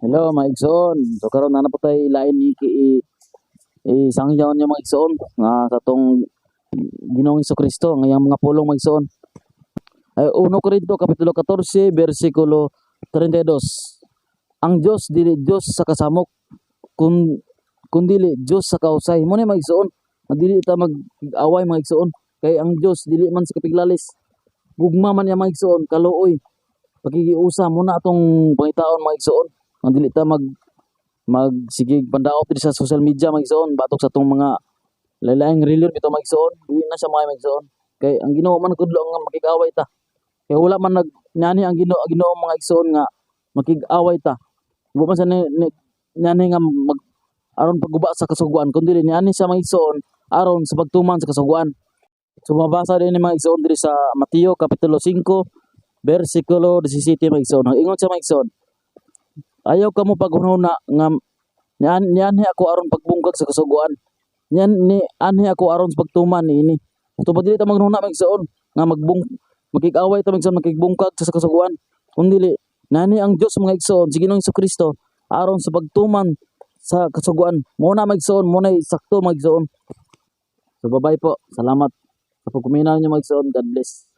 Hello mga igsoon. So karon na na po tayo ilain ni ki i- isangyaw niya mga igsoon nga katong Ginoong Hesus Kristo ngayang mga pulong mga igsoon. Ay 1 Korinto kapitulo 14 bersikulo 32. Ang Dios dili Dios sa kasamok kun kun dili Dios sa kausay. Mo ni mga igsoon. Madili ta mag-away mga igsoon kay ang Dios dili man sa kapiglalis. Gugma man niya mga igsoon kaluoy. Pakikiusa muna atong pangitaon mga igsoon. Ang dili ta mag magsigig pandaot diri sa social media mga igsoon batok sa tong mga lain-laing reliyon bitaw mga igsoon dili na siya mga igsoon kay ang Ginoo man kudlo nga makig-away ta. Kay wala man nag nani ang Ginoo Ginoo mga igsoon nga makig-away ta. Wa man sa ni, ni nani nga mag aron pagguba sa kasuguan kundi niani siya mga igsoon aron sa pagtuman sa kasuguan so mabasa din ni mga igsoon diri sa Mateo kapitulo 5 bersikulo 17 mga igsoon ingon siya mga igsoon ayaw ka mo paghununa nga nian nianhi ako aron pagbungkag sa kasuguan. Nian ni anhi ako aron pagtuman niini to pa dili ta maghununa magsoon nga magbung makig-away ta magsoon makigbungkag sa kasuguan. Kundi nani ang Dios mga igsoon si Ginoong Kristo aron sa pagtuman sa kasuguan. Mo na magsoon mo na sakto magsoon so bye po. Salamat sa pagkuminaw niyo magsoon God bless